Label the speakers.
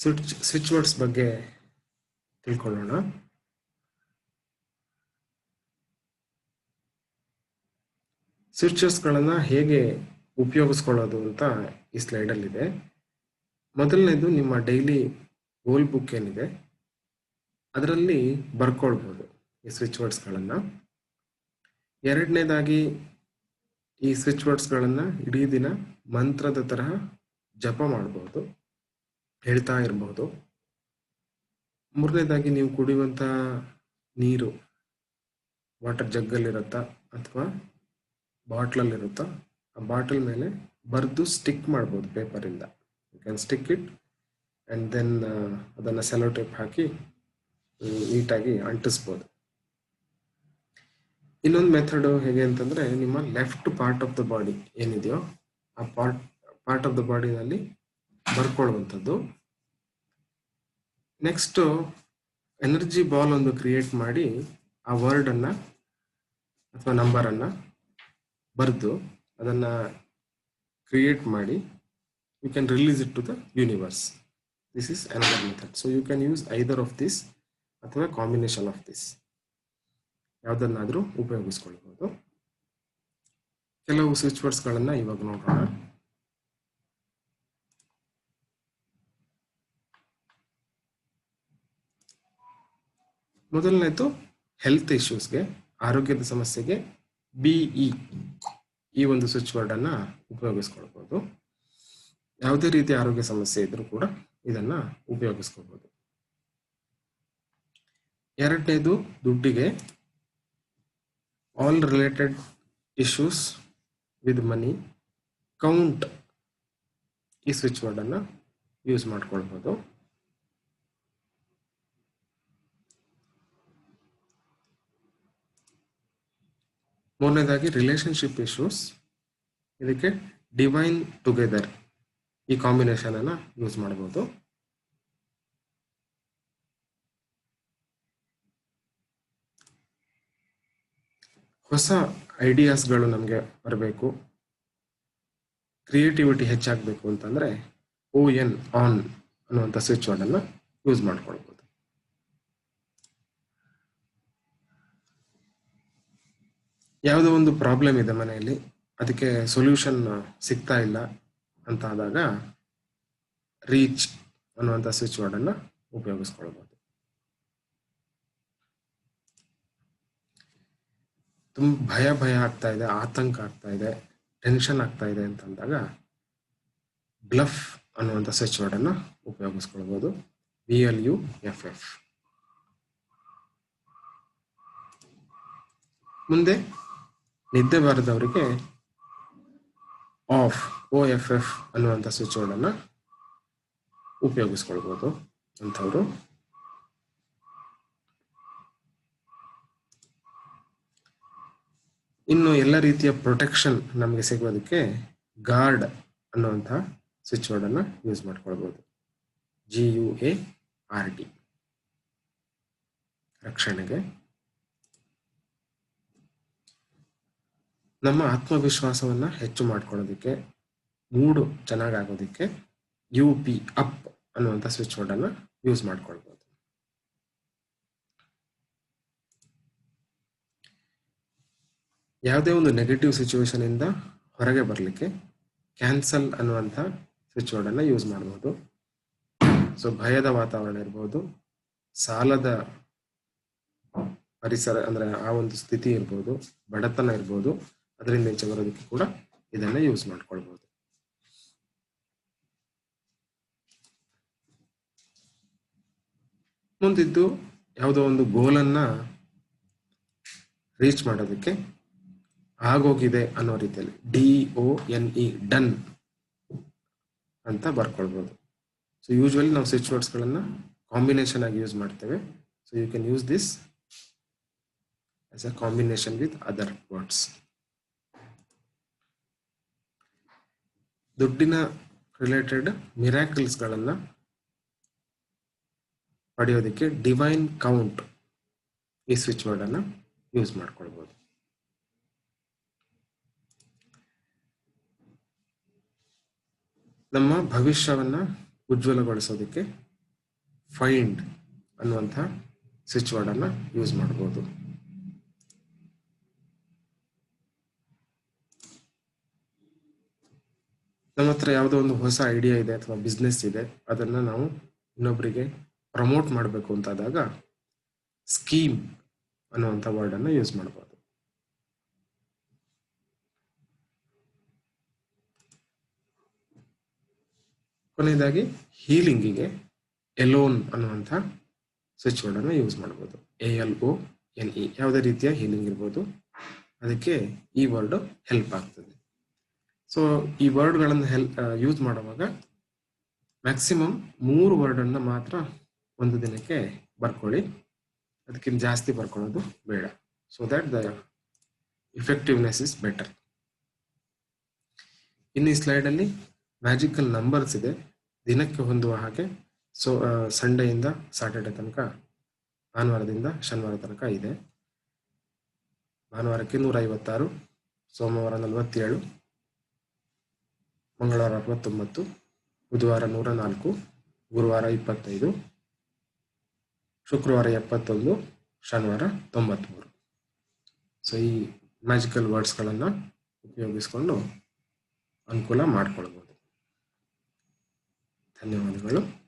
Speaker 1: Switch switch words ಬಗ್ಗೆ ತಿಳ್ಕೊಳ್ಳೋಣ. ಸ್ವಿಚಸ್ಗಳನ್ನು ಹೇಗೆ ಉಪಯೋಗಿಸ್ಕೊಳ್ಳೋದು ಅಂತ ಈ ಸ್ಲೈಡಲ್ಲಿದೆ. ಮೊದಲನೇದು ನಿಮ್ಮ ಡೈಲಿ ಗೋಲ್ ಬುಕ್ ಏನಿದೆ, ಅದರಲ್ಲಿ ಬರ್ಕೊಳ್ಬೋದು ಈ ಸ್ವಿಚ್ ವರ್ಡ್ಸ್ಗಳನ್ನು ಎರಡನೇದಾಗಿ ಈ ಸ್ವಿಚ್ ವರ್ಡ್ಸ್ಗಳನ್ನು ಇಡೀ ದಿನ ಮಂತ್ರದ ತರಹ ಜಪ ಮಾಡ್ಬೋದು. ಹೇಳ್ತಾ ಇರಬಹುದು ಮೂರನೇದಾಗಿ ನೀವು ಕುಡಿಯುವಂಥ ನೀರು ವಾಟರ್ ಜಗ್ಗಲ್ಲಿರುತ್ತಾ ಅಥವಾ ಬಾಟ್ಲಲ್ಲಿರುತ್ತಾ, ಆ ಬಾಟಲ್ ಮೇಲೆ ಬರೆದು ಸ್ಟಿಕ್ ಮಾಡ್ಬೋದು ಪೇಪರಿಂದ. You can stick it and then ಅದನ್ನು ಸೆಲೋ ಟೇಪ್ ಹಾಕಿ ನೀಟಾಗಿ ಅಂಟಿಸ್ಬೋದು. ಇನ್ನೊಂದು ಮೆಥಡ್ ಹೇಗೆ ಅಂತಂದ್ರೆ ನಿಮ್ಮ left part of the body ಏನಿದೆಯೋ, ಆ ಪಾರ್ಟ್ ಪಾರ್ಟ್ ಆಫ್ ದ ಬಾಡಿನಲ್ಲಿ ಬರ್ಕೊಳ್ಳುವಂಥದ್ದು. ನೆಕ್ಸ್ಟ್ ಎನರ್ಜಿ ಬಾಲ್ ಒಂದು ಕ್ರಿಯೇಟ್ ಮಾಡಿ ಆ ವರ್ಡನ್ನು ಅಥವಾ ನಂಬರ್ ಅನ್ನ ಬರೆದು ಅದನ್ನ ಕ್ರಿಯೇಟ್ ಮಾಡಿ you can release it to the universe this is another method so you can use either of this ಅಥವಾ ಕಾಂಬಿನೇಷನ್ ಆಫ್ ದಿಸ್ ಯಾವುದನ್ನಾದರೂ ಉಪಯೋಗಿಸ್ಕೊಳ್ಬೋದು. ಕೆಲವು ಸ್ವಿಚ್ ವರ್ಡ್ಸ್ಗಳನ್ನು ಇವಾಗ ನೋಡೋಣ. ಮೊದಲನೇದು ಹೆಲ್ತ್ ಇಶ್ಯೂಸ್ಗೆ ಆರೋಗ್ಯದ ಸಮಸ್ಯೆಗೆ ಬಿಇ ಈ ಒಂದು ಸ್ವಿಚ್ ವರ್ಡ್ ಅನ್ನ ಉಪಯೋಗಿಸ್ಕೊಳ್ಬೋದು. ಯಾವುದೇ ರೀತಿಯ ಆರೋಗ್ಯ ಸಮಸ್ಯೆ ಇದ್ರೂ ಕೂಡ ಇದನ್ನ ಉಪಯೋಗಿಸ್ಕೊಳ್ಬೋದು. ಎರಡನೇದು ದುಡ್ಡಿಗೆ all related issues with money count ಈ ಸ್ವಿಚ್ ವರ್ಡ್ ಅನ್ನ ಯೂಸ್ ಮಾಡ್ಕೊಳ್ಬೋದು. ಮೂರನೇದಾಗಿ ರಿಲೇಶನ್ಶಿಪ್ ಇಶ್ಯೂಸ್ ಇದಕ್ಕೆ ಡಿವೈನ್ ಟುಗೆದರ್ ಈ ಕಾಂಬಿನೇಷನ್ ಅನ್ನ ಯೂಸ್ ಮಾಡಬಹುದು ಹೊಸ ಐಡಿಯಾಸ್ಗಳು ನಮಗೆ ಬರಬೇಕು. ಕ್ರಿಯೇಟಿವಿಟಿ ಹೆಚ್ಚಾಗಬೇಕು ಅಂತಂದ್ರೆ ಓ ಎನ್ ಆನ್ ಅನ್ನುವಂಥ ಸ್ವಿಚ್ ವರ್ಡ್ ಅನ್ನ ಯೂಸ್ ಮಾಡ್ಕೊಳ್ಬೋದು. ಯಾವುದೋ ಒಂದು ಪ್ರಾಬ್ಲಮ್ ಇದೆ ಮನೆಯಲ್ಲಿ. ಅದಕ್ಕೆ ಸೊಲ್ಯೂಷನ್ ಸಿಗ್ತಾ ಇಲ್ಲ ಅಂತ ಆದಾಗ ರೀಚ್ ಅನ್ನುವಂಥ ಸ್ವಿಚ್ ವರ್ಡ್ ಅನ್ನ ಉಪಯೋಗಿಸ್ಕೊಳ್ಬೋದು. ತುಂಬ ಭಯ ಭಯ ಆಗ್ತಾ ಇದೆ, ಆತಂಕ ಆಗ್ತಾ ಇದೆ ಟೆನ್ಷನ್ ಆಗ್ತಾ ಇದೆ ಅಂತಂದಾಗ ಬ್ಲಫ್ ಅನ್ನುವಂಥ ಸ್ವಿಚ್ ವರ್ಡ್ ಅನ್ನ ಉಪಯೋಗಿಸ್ಕೊಳ್ಬೋದು. B L U F F ಮುಂದೆ ನಿದ್ದೆ ಬಾರದವರಿಗೆ ಆಫ್ ಓ ಎಫ್ ಎಫ್ ಅನ್ನುವಂಥ ಸ್ವಿಚ್ ವರ್ಡ್ ಅನ್ನ ಉಪಯೋಗಿಸ್ಕೊಳ್ಬೋದು ಅಂಥವ್ರು. ಇನ್ನು ಎಲ್ಲ ರೀತಿಯ ಪ್ರೊಟೆಕ್ಷನ್ ನಮಗೆ ಸಿಗೋದಕ್ಕೆ ಗಾರ್ಡ್ ಅನ್ನುವಂಥ ಸ್ವಿಚ್ ವರ್ಡ್ ಅನ್ನ ಯೂಸ್ ಮಾಡ್ಕೊಳ್ಬೋದು. G U A R D ರಕ್ಷಣೆಗೆ. ನಮ್ಮ ಆತ್ಮವಿಶ್ವಾಸವನ್ನ ಹೆಚ್ಚು ಮಾಡ್ಕೊಳ್ಳೋದಕ್ಕೆ ಮೂಡ್ ಚೆನ್ನಾಗಾಗೋದಕ್ಕೆ ಯು ಪಿ ಅಪ್ ಅನ್ನುವಂಥ ಸ್ವಿಚ್ ವರ್ಡ್ ಅನ್ನ ಯೂಸ್ ಮಾಡ್ಕೊಳ್ಬೋದು. ಯಾವುದೇ ಒಂದು ನೆಗೆಟಿವ್ ಸಿಚುವೇಶನ್ ಇಂದ ಹೊರಗೆ ಬರಲಿಕ್ಕೆ ಕ್ಯಾನ್ಸಲ್ ಅನ್ನುವಂಥ ಸ್ವಿಚ್ ವರ್ಡ್ ಅನ್ನ ಯೂಸ್ ಮಾಡ್ಬೋದು. ಸೊ ಭಯದ ವಾತಾವರಣ ಇರ್ಬೋದು, ಸಾಲದ ಪರಿಸರ ಅಂದ್ರೆ ಆ ಒಂದು ಸ್ಥಿತಿ ಇರ್ಬೋದು, ಬಡತನ ಇರ್ಬೋದು ಅದರಿಂದ ಈಚೆ ಬರೋದಕ್ಕೆ ಕೂಡ ಇದನ್ನ ಯೂಸ್ ಮಾಡ್ಕೊಳ್ಬಹುದು ಮುಂದಿದ್ದು ಯಾವುದೋ ಒಂದು ಗೋಲನ್ನ ರೀಚ್ ಮಾಡೋದಕ್ಕೆ ಆಗೋಗಿದೆ ಅನ್ನೋ ರೀತಿಯಲ್ಲಿ D O N E done ಅಂತ ಬರ್ಕೊಳ್ಬೋದು. ಸೊ ಯೂಶ್ವಲಿ ನಾವು ಸ್ವಿಚ್ ವರ್ಡ್ಸ್ಗಳನ್ನ ಕಾಂಬಿನೇಷನ್ ಆಗಿ ಯೂಸ್ ಮಾಡ್ತೇವೆ. So you can use this as a combination with other words ದುಡ್ಡಿನ ರಿಲೇಟೆಡ್ ಮಿರಾಕಲ್ಸ್ಗಳನ್ನು ಪಡೆಯೋದಕ್ಕೆ ಡಿವೈನ್ ಕೌಂಟ್ ಈ ಸ್ವಿಚ್ ವರ್ಡ್ ಅನ್ನ ಯೂಸ್ ಮಾಡ್ಕೊಳ್ಬೋದು. ನಮ್ಮ ಭವಿಷ್ಯವನ್ನ ಉಜ್ವಲಗೊಳಿಸೋದಕ್ಕೆ ಫೈಂಡ್ ಅನ್ನುವಂಥ ಸ್ವಿಚ್ ವರ್ಡನ್ನು ಯೂಸ್ ಮಾಡ್ಬೋದು. ನಮ್ಮ ಹತ್ರ ಯಾವುದೋ ಒಂದು ಹೊಸ ಐಡಿಯಾ ಇದೆ ಅಥವಾ ಬಿಸ್ನೆಸ್ ಇದೆ, ಅದನ್ನು ನಾವು ಇನ್ನೊಬ್ಬರಿಗೆ ಪ್ರಮೋಟ್ ಮಾಡಬೇಕು ಅಂತಾದಾಗ ಸ್ಕೀಮ್ ಅನ್ನುವಂಥ ವರ್ಡನ್ನು ಯೂಸ್ ಮಾಡ್ಬೋದು. ಕೊನೆಯದಾಗಿ ಹೀಲಿಂಗಿಗೆ ಎಲೋನ್ ಅನ್ನುವಂಥ ಸ್ವಿಚ್ ವರ್ಡನ್ನು ಯೂಸ್ ಮಾಡ್ಬೋದು. A L O N E ಯಾವುದೇ ರೀತಿಯ ಹೀಲಿಂಗ್ ಇರ್ಬೋದು. ಅದಕ್ಕೆ ಈ ವರ್ಡ್ ಹೆಲ್ಪ್ ಆಗ್ತದೆ. ಸೊ ಈ ವರ್ಡ್ಗಳನ್ನು ಹೆಲ್ ಯೂಸ್ ಮಾಡುವಾಗ ಮ್ಯಾಕ್ಸಿಮಮ್ ಮೂರು ವರ್ಡನ್ನು ಮಾತ್ರ ಒಂದು ದಿನಕ್ಕೆ ಬರ್ಕೊಳ್ಳಿ. ಅದಕ್ಕಿಂತ ಜಾಸ್ತಿ ಬರ್ಕೊಳ್ಳೋದು ಬೇಡ. So that the effectiveness is better ಇನ್ನು ಈ ಸ್ಲೈಡಲ್ಲಿ ಮ್ಯಾಜಿಕಲ್ ನಂಬರ್ಸ್ ಇದೆ. ದಿನಕ್ಕೆ ಹೊಂದುವ ಹಾಗೆ. ಸೊ ಸಂಡೆಯಿಂದ ಸಾಟರ್ಡೆ ತನಕ, ಭಾನುವಾರದಿಂದ ಶನಿವಾರ ತನಕ ಇದೆ. ಭಾನುವಾರಕ್ಕೆ ನೂರ ಐವತ್ತಾರು ಸೋಮವಾರ ನಲವತ್ತೇಳು. ಮಂಗಳವಾರ ಅರವತ್ತೊಂಬತ್ತು, ಬುಧವಾರ ನೂರ ನಾಲ್ಕು ಗುರುವಾರ ಇಪ್ಪತ್ತೈದು, ಶುಕ್ರವಾರ ಎಪ್ಪತ್ತೊಂದು, ಶನಿವಾರ ತೊಂಬತ್ತ್ಮೂರು ಸೊ ಈ ಮ್ಯಾಜಿಕಲ್ ವರ್ಡ್ಸ್ಗಳನ್ನು ಉಪಯೋಗಿಸ್ಕೊಂಡು ಅನುಕೂಲ ಮಾಡಿಕೊಳ್ಬೋದು. ಧನ್ಯವಾದಗಳು.